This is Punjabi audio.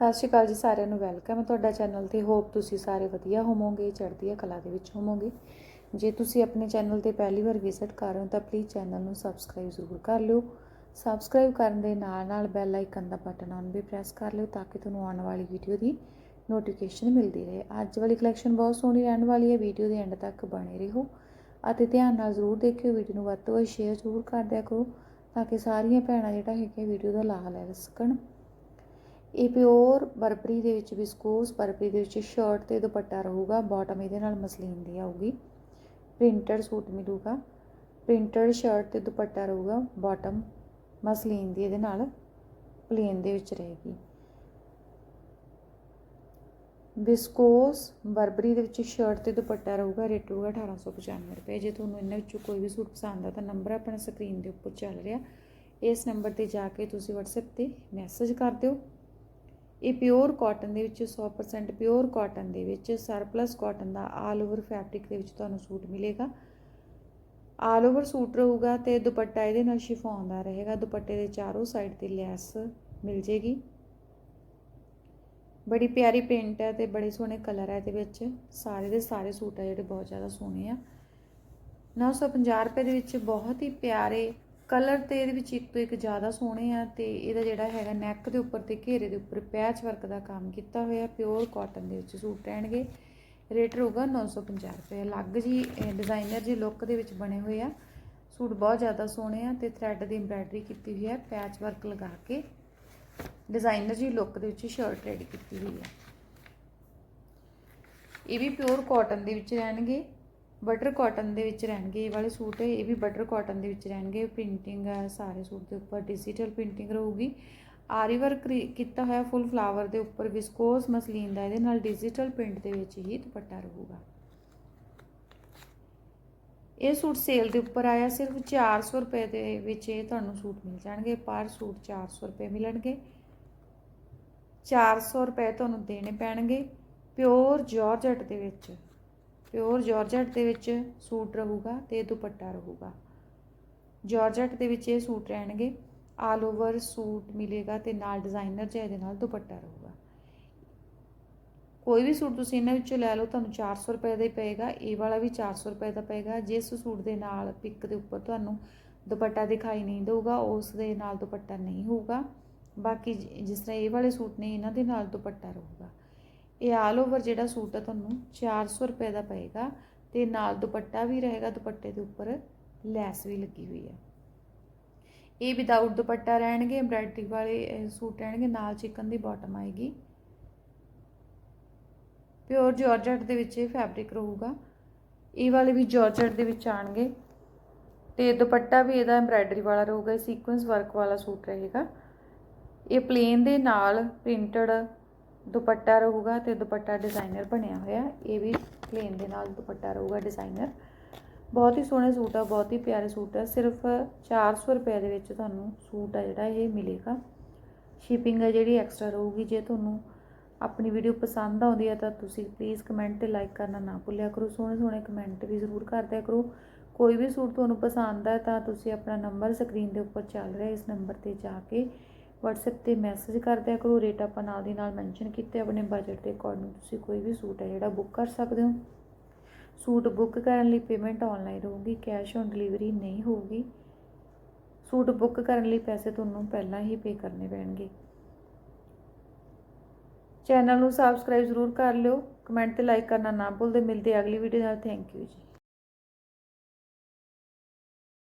ਸਤਿ ਸ਼੍ਰੀ ਅਕਾਲ ਜੀ ਸਾਰਿਆਂ ਨੂੰ ਵੈਲਕਮ ਹੈ ਤੁਹਾਡਾ ਚੈਨਲ ਤੇ। ਹੋਪ ਤੁਸੀਂ ਸਾਰੇ ਵਧੀਆ ਹੋਵੋਗੇ, ਚੜ੍ਹਦੀ ਹੈ ਕਲਾ ਦੇ ਵਿੱਚ ਹੋਵੋਗੇ। ਜੇ ਤੁਸੀਂ ਆਪਣੇ ਚੈਨਲ ਤੇ ਪਹਿਲੀ ਵਾਰ ਵਿਜ਼ਿਟ ਕਰ ਰਹੇ ਹੋ ਤਾਂ ਪਲੀਜ਼ ਚੈਨਲ ਨੂੰ ਸਬਸਕ੍ਰਾਈਬ ਜ਼ਰੂਰ ਕਰ ਲਿਓ। ਸਬਸਕ੍ਰਾਈਬ ਕਰਨ ਦੇ ਨਾਲ ਨਾਲ ਬੈਲ ਆਈਕਨ ਦਾ ਬਟਨ ਆਨ ਵੀ ਪ੍ਰੈਸ ਕਰ ਲਿਓ ਤਾਂ ਕਿ ਤੁਹਾਨੂੰ ਆਉਣ ਵਾਲੀ ਵੀਡੀਓ ਦੀ ਨੋਟੀਫਿਕੇਸ਼ਨ ਮਿਲਦੀ ਰਹੇ। ਅੱਜ ਵਾਲੀ ਕਲੈਕਸ਼ਨ ਬਹੁਤ ਸੋਹਣੀ ਰਹਿਣ ਵਾਲੀ ਹੈ। ਵੀਡੀਓ ਦੇ ਐਂਡ ਤੱਕ ਬਣੇ ਰਹੋ ਅਤੇ ਧਿਆਨ ਨਾਲ ਜ਼ਰੂਰ ਦੇਖਿਓ। ਵੀਡੀਓ ਨੂੰ ਵੱਧ ਤੋਂ ਵੱਧ ਸ਼ੇਅਰ ਜ਼ਰੂਰ ਕਰ ਦਿਆ ਕਰੋ ਤਾਂ ਕਿ ਸਾਰੀਆਂ ਭੈਣਾਂ ਜਿਹੜਾ ਹੈਗਾ ਵੀਡੀਓ ਦਾ ਲਾਭ ਲੈ ਸਕਣ। ਇਹ ਪਿਓਰ ਬਰਬਰੀ ਦੇ ਵਿੱਚ ਵਿਸਕੋਸ ਬਰਬਰੀ ਦੇ ਵਿੱਚ ਸ਼ਰਟ ਤੇ ਦੁਪੱਟਾ ਰਹੂਗਾ ਬਾਟਮ ਇਹਦੇ ਨਾਲ ਮਸਲੀਨ ਦੀ ਆਊਗੀ। ਪ੍ਰਿੰਟਡ ਸੂਟ ਮਿਲੂਗਾ। ਪ੍ਰਿੰਟਡ ਸ਼ਰਟ ਤੇ ਦੁਪੱਟਾ ਰਹੂਗਾ ਬਾਟਮ ਮਸਲੀਨ ਦੀ ਇਹਦੇ ਨਾਲ ਪਲੇਨ ਦੇ ਵਿੱਚ ਰਹੇਗੀ। ਵਿਸਕੋਸ ਬਰਬਰੀ ਦੇ ਵਿੱਚ ਸ਼ਰਟ ਤੇ ਦੁਪੱਟਾ ਰਹੂਗਾ ਰੇਟ ਹੋਊਗਾ 1895 ਰੁਪਏ। ਜੇ ਤੁਹਾਨੂੰ ਇਹਨਾਂ ਵਿੱਚੋਂ ਕੋਈ ਵੀ ਸੂਟ ਪਸੰਦ ਆ ਤਾਂ ਨੰਬਰ ਆਪਣਾ ਸਕਰੀਨ ਦੇ ਉੱਪਰ ਚੱਲ ਰਿਹਾ। ਇਸ ਨੰਬਰ ਤੇ ਜਾ ਕੇ ਤੁਸੀਂ WhatsApp ਤੇ ਮੈਸੇਜ ਕਰ ਦਿਓ। ਇਹ ਪਿਓਰ ਕਾਟਨ ਦੇ ਵਿੱਚ 100% ਪਿਓਰ ਕਾਟਨ ਦੇ ਵਿੱਚ ਸਰਪਲਸ ਕਾਟਨ ਦਾ ਆਲ ਓਵਰ ਫੈਬਰਿਕ ਦੇ ਵਿੱਚ ਤੁਹਾਨੂੰ ਸੂਟ ਮਿਲੇਗਾ। ਆਲ ਓਵਰ ਸੂਟ ਰਹੂਗਾ ਤੇ ਦੁਪੱਟਾ ਇਹਦੇ ਨਾਲ ਸ਼ਿਫੋਨ ਦਾ ਰਹੇਗਾ। ਦੁਪੱਟੇ ਦੇ ਚਾਰੋਂ ਸਾਈਡ ਤੇ ਲੈਸ ਮਿਲ ਜੇਗੀ। ਬੜੀ ਪਿਆਰੀ ਪ੍ਰਿੰਟ ਹੈ ਤੇ ਬੜੇ ਸੋਹਣੇ ਕਲਰ ਹੈ ਇਹਦੇ ਵਿੱਚ। ਸਾਰੇ ਦੇ ਸਾਰੇ ਸੂਟ ਆ ਜਿਹੜੇ ਬਹੁਤ ਜ਼ਿਆਦਾ ਸੋਹਣੇ ਆ। 950 ਰੁਪਏ ਦੇ ਵਿੱਚ ਬਹੁਤ ਹੀ ਪਿਆਰੇ ਕਲਰ ਤੇ ਇਹਦੇ ਵਿੱਚ ਇੱਕ ਤੋਂ ਇੱਕ ਜ਼ਿਆਦਾ ਸੋਹਣੇ ਆ ਤੇ ਇਹਦਾ ਜਿਹੜਾ ਹੈਗਾ ਨੈਕ ਦੇ ਉੱਪਰ ਤੇ ਘੇਰੇ ਦੇ ਉੱਪਰ ਪੈਚ ਵਰਕ ਦਾ ਕੰਮ ਕੀਤਾ ਹੋਇਆ ਪਿਓਰ ਕਾਟਨ ਦੇ ਵਿੱਚ ਸੂਟ ਰਹਿਣਗੇ। ਰੇਟ ਰਹੂਗਾ 950 ਰੁਪਏ। ਅਲੱਗ ਜੀ ਡਿਜ਼ਾਈਨਰ ਜੀ ਲੁੱਕ ਦੇ ਵਿੱਚ ਬਣੇ ਹੋਏ ਆ। ਸੂਟ ਬਹੁਤ ਜ਼ਿਆਦਾ ਸੋਹਣੇ ਆ ਤੇ ਥ੍ਰੈਡ ਦੀ ਐਮਬ੍ਰਾਇਡਰੀ ਕੀਤੀ ਹੋਈ ਹੈ ਪੈਚ ਵਰਕ ਲਗਾ ਕੇ। ਡਿਜ਼ਾਈਨਰ ਜੀ ਲੁੱਕ ਦੇ ਵਿੱਚ ਸ਼ਰਟ ਰੈਡੀ ਕੀਤੀ ਹੋਈ ਹੈ ਇਹ ਵੀ ਪਿਓਰ ਕਾਟਨ ਦੇ ਵਿੱਚ ਰਹਿਣਗੇ। ਬਟਰ ਕਾਟਨ ਦੇ ਵਿੱਚ ਰਹਿਣਗੇ, ਇਹ ਵਾਲੇ ਸੂਟ, ਇਹ ਵੀ ਬਟਰ ਕਾਟਨ ਦੇ ਵਿੱਚ ਰਹਿਣਗੇ ਪ੍ਰਿੰਟਿੰਗ ਹੈ ਸਾਰੇ ਸੂਟ ਦੇ ਉੱਪਰ ਡਿਜੀਟਲ ਪ੍ਰਿੰਟਿੰਗ ਰਹੂਗੀ। ਆਰੀ ਵਰਕ ਕੀਤਾ ਹੋਇਆ ਫੁੱਲ ਫਲਾਵਰ ਦੇ ਉੱਪਰ ਵਿਸਕੋਸ ਮਸਲੀਨ ਦਾ, ਇਹਦੇ ਨਾਲ ਡਿਜੀਟਲ ਪ੍ਰਿੰਟ ਦੇ ਵਿੱਚ ਹੀ ਦੁਪੱਟਾ ਰਹੂਗਾ। ਇਹ ਸੂਟ ਸੇਲ ਦੇ ਉੱਪਰ ਆਇਆ, ਸਿਰਫ 400 ਰੁਪਏ ਦੇ ਵਿੱਚ ਇਹ ਤੁਹਾਨੂੰ ਸੂਟ ਮਿਲ ਜਾਣਗੇ, ਪਰ ਸੂਟ 400 ਰੁਪਏ ਮਿਲਣਗੇ। 400 ਰੁਪਏ ਤੁਹਾਨੂੰ ਦੇਣੇ ਪੈਣਗੇ ਪਿਓਰ ਜਾਰਜਟ ਦੇ ਵਿੱਚ। ਪਿਓਰ ਜਾਰਜਟ ਦੇ ਵਿੱਚ ਸੂਟ ਰਹੂਗਾ ਤੇ ਦੁਪੱਟਾ ਰਹੂਗਾ। ਜਾਰਜਟ ਦੇ ਵਿੱਚ ਇਹ ਸੂਟ ਰਹਿਣਗੇ। ਆਲ ਓਵਰ ਸੂਟ ਮਿਲੇਗਾ ਤੇ ਨਾਲ ਡਿਜ਼ਾਈਨਰ ਜਿਹਾ ਇਹਦੇ ਨਾਲ ਦੁਪੱਟਾ ਰਹੂਗਾ। ਕੋਈ ਵੀ ਸੂਟ ਤੁਸੀਂ ਇਹਨਾਂ ਵਿੱਚੋਂ ਲੈ ਲਓ, ਤੁਹਾਨੂੰ 400 ਰੁਪਏ ਦਾ ਹੀ ਪਏਗਾ। ਇਹ ਵਾਲਾ ਵੀ 400 ਰੁਪਏ ਦਾ ਪਏਗਾ। ਜਿਸ ਸੂਟ ਦੇ ਨਾਲ ਪਿੱਕ ਦੇ ਉੱਪਰ ਤੁਹਾਨੂੰ ਦੁਪੱਟਾ ਦਿਖਾਈ ਨਹੀਂ ਦੇਊਗਾ, ਉਸ ਦੇ ਨਾਲ ਦੁਪੱਟਾ ਨਹੀਂ ਹੋਊਗਾ। ਬਾਕੀ ਜਿਸ ਤਰ੍ਹਾਂ ਇਹ ਵਾਲੇ ਸੂਟ ਨੇ, ਇਹਨਾਂ ਦੇ ਨਾਲ ਦੁਪੱਟਾ ਰਹੂਗਾ। ਇਹ ਆਲ ਓਵਰ ਜਿਹੜਾ ਸੂਟ ਆ ਤੁਹਾਨੂੰ 400 ਰੁਪਏ ਦਾ ਪਏਗਾ ਤੇ ਨਾਲ ਦੁਪੱਟਾ ਵੀ ਰਹੇਗਾ, ਦੁਪੱਟੇ ਦੇ ਉੱਪਰ ਲੈਸ ਵੀ ਲੱਗੀ ਹੋਈ ਹੈ। ਇਹ ਵਿਦਆਊਟ ਦੁਪੱਟਾ ਰਹਿਣਗੇ ਐਮਬ੍ਰਾਇਡਰੀ ਵਾਲੇ ਸੂਟ ਰਹਿਣਗੇ, ਨਾਲ ਚਿਕਨ ਦੀ ਬਾਟਮ ਆਏਗੀ। ਪਿਓਰ ਜਾਰਜਟ ਦੇ ਵਿੱਚ ਇਹ ਫੈਬਰਿਕ ਰਹੂਗਾ। ਇਹ ਵਾਲੇ ਵੀ ਜਾਰਜਟ ਦੇ ਵਿੱਚ ਆਣਗੇ। ਤੇ ਦੁਪੱਟਾ ਵੀ ਇਹਦਾ ਐਮਬ੍ਰਾਇਡਰੀ ਵਾਲਾ ਰਹੂਗਾ ਸੀਕੁਐਂਸ ਵਰਕ ਵਾਲਾ ਸੂਟ ਰਹੇਗਾ। ਇਹ ਪਲੇਨ ਦੇ ਨਾਲ ਪ੍ਰਿੰਟਡ ਦੁਪੱਟਾ ਰਹੂਗਾ ਤੇ ਦੁਪੱਟਾ ਡਿਜ਼ਾਈਨਰ ਬਣਿਆ ਹੋਇਆ ਇਹ ਵੀ ਪਲੇਨ ਦੇ ਨਾਲ ਦੁਪੱਟਾ ਰਹੂਗਾ ਡਿਜ਼ਾਈਨਰ ਬਹੁਤ ਹੀ ਸੋਹਣੇ ਸੂਟ ਆ, ਬਹੁਤ ਹੀ ਪਿਆਰੇ ਸੂਟ ਆ। ਸਿਰਫ 400 ਰੁਪਏ ਦੇ ਵਿੱਚ ਤੁਹਾਨੂੰ ਸੂਟ ਆ ਜਿਹੜਾ ਇਹ ਮਿਲੇਗਾ। ਸ਼ਿਪਿੰਗ ਆ ਜਿਹੜੀ ਐਕਸਟਰਾ ਰਹੂਗੀ। ਜੇ ਤੁਹਾਨੂੰ ਆਪਣੀ ਵੀਡੀਓ ਪਸੰਦ ਆਉਂਦੀ ਹੈ ਤਾਂ ਤੁਸੀਂ ਪਲੀਜ਼ ਕਮੈਂਟ ਤੇ ਲਾਈਕ ਕਰਨਾ ਨਾ ਭੁੱਲਿਆ ਕਰੋ। ਸੋਹਣੇ ਸੋਹਣੇ ਕਮੈਂਟ ਵੀ ਜ਼ਰੂਰ ਕਰਦਿਆ ਕਰੋ। ਕੋਈ ਵੀ ਸੂਟ ਤੁਹਾਨੂੰ ਪਸੰਦ ਹੈ ਤਾਂ ਤੁਸੀਂ ਆਪਣਾ ਨੰਬਰ ਸਕਰੀਨ ਦੇ ਉੱਪਰ ਚੱਲ ਰਿਹਾ ਇਸ ਨੰਬਰ ਤੇ ਜਾ ਕੇ ਵਟਸਐਪ ਤੇ ਮੈਸੇਜ ਕਰ ਦਿਆ ਕਰੋ ਰੇਟ ਆਪਾਂ ਨਾਲ ਦੀ ਨਾਲ ਮੈਂਸ਼ਨ ਕੀਤੇ ਆਪਣੇ ਬਜਟ ਦੇ ਅਕੋਰਡਿੰਗ ਤੁਸੀਂ ਕੋਈ ਵੀ ਸੂਟ ਹੈ ਜਿਹੜਾ ਬੁੱਕ ਕਰ ਸਕਦੇ ਹੋ। ਸੂਟ ਬੁੱਕ ਕਰਨ ਲਈ ਪੇਮੈਂਟ ਆਨਲਾਈਨ ਰਹੂਗੀ ਕੈਸ਼ ਔਨ ਡਿਲੀਵਰੀ ਨਹੀਂ ਹੋਊਗੀ। ਸੂਟ ਬੁੱਕ ਕਰਨ ਲਈ ਪੈਸੇ ਤੁਹਾਨੂੰ ਪਹਿਲਾਂ ਹੀ ਪੇ ਕਰਨੇ ਪੈਣਗੇ। ਚੈਨਲ ਨੂੰ ਸਬਸਕ੍ਰਾਈਬ ਜ਼ਰੂਰ ਕਰ ਲਿਓ। ਕਮੈਂਟ ਤੇ ਲਾਈਕ ਕਰਨਾ ਨਾ ਭੁੱਲਦੇ। ਮਿਲਦੇ ਅਗਲੀ ਵੀਡੀਓ ਨਾਲ। ਥੈਂਕ ਯੂ ਜੀ।